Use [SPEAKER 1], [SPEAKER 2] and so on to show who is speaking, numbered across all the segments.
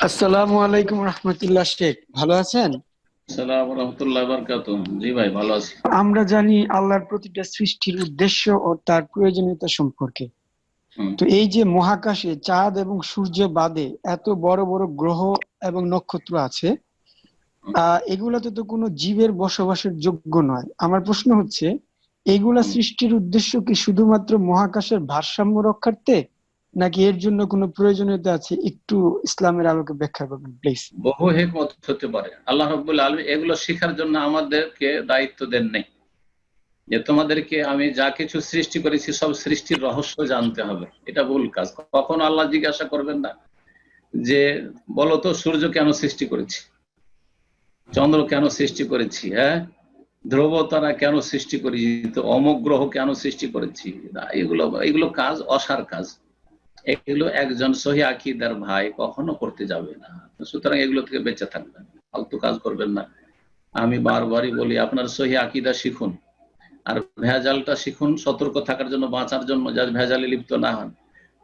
[SPEAKER 1] আসসালামু আলাইকুম রহমতুল্লাহ শেখ। ভালো আছেন?
[SPEAKER 2] সালাম রহমতুল্লাহ বরকাত জি ভাই ভালো আছি।
[SPEAKER 1] আমরা জানি আল্লাহর প্রতিটা সৃষ্টির উদ্দেশ্য ও তার প্রয়োজনীয়তা সম্পর্কে। তো এই যে মহাকাশে চাঁদ এবং সূর্য বাদে এত বড় বড় গ্রহ এবং নক্ষত্র আছে আহ এগুলাতে তো কোনো জীবের বসবাসের যোগ্য নয়। আমার প্রশ্ন হচ্ছে এগুলা সৃষ্টির উদ্দেশ্য কি শুধুমাত্র মহাকাশের ভারসাম্য রক্ষার্থে নাকি এর জন্য কোনো প্রয়োজনীয়তা আছে? একটু ইসলামের আলোকে ব্যাখ্যা করবেন প্লিজ
[SPEAKER 2] বহু হেকমত হতে পারে। আল্লাহ রব্বুল আলম এগুলো শেখার জন্য আমাদেরকে দায়িত্ব দেন নেই। যে তোমাদেরকে আমি যা কিছু সৃষ্টি করেছি, সব সৃষ্টির রহস্য জানতে হবে। এটা ভুল কাজ। কখন আল্লাহ জিজ্ঞাসা করবেন না যে, বলো তো, সূর্য কেন সৃষ্টি করেছি? চন্দ্র কেন সৃষ্টি করেছি হ্যাঁ? ধ্রুব তারা কেন সৃষ্টি করেছি? তো অমগ্রহ কেন সৃষ্টি করেছি? এগুলো এগুলো কাজ, অসার কাজ। এগুলো একজন সহি আকিদার ভাই কখনো করতে যাবে না। সুতরাং এগুলো থেকে বেঁচে থাকবেন, ফালতু কাজ করবেন না। আমি বারবারই বলি, আপনার সহি আকিদা শিখুন। আর ভেজালটা শিখুন, সতর্ক থাকার জন্য, বাঁচার জন্য, যা ভেজালে লিপ্ত না হন।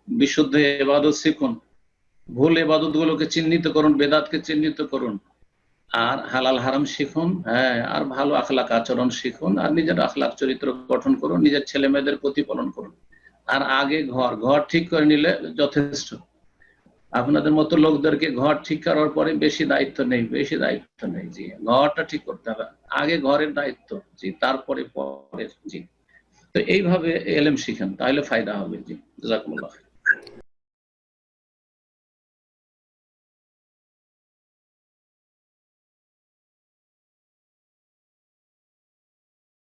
[SPEAKER 2] বিশুদ্ধ এবাদত শিখুন। ভুল এবাদত গুলোকে চিহ্নিত করুন, বেদাতকে চিহ্নিত করুন। আর হালাল হারাম শিখুন হ্যাঁ আর ভালো আখলাক আচরণ শিখুন, আর নিজের আখলাক চরিত্র গঠন করুন, নিজের ছেলে মেয়েদের প্রতিপালন করুন। আর আগে ঘর ঘর ঠিক করে নিলে যথেষ্ট। আপনাদের মতো লোকদেরকে ঘর ঠিক করার পরে বেশি দায়িত্ব নেই, বেশি দায়িত্ব নেই। জি, ঘরটা ঠিক করতে হবে। আগে ঘরের দায়িত্ব, জি, তারপরে পরে জি। তো এইভাবে এলএম শিখেন, তাহলে ফায়দা হবে, জি। জাজাকুমুল্লাহ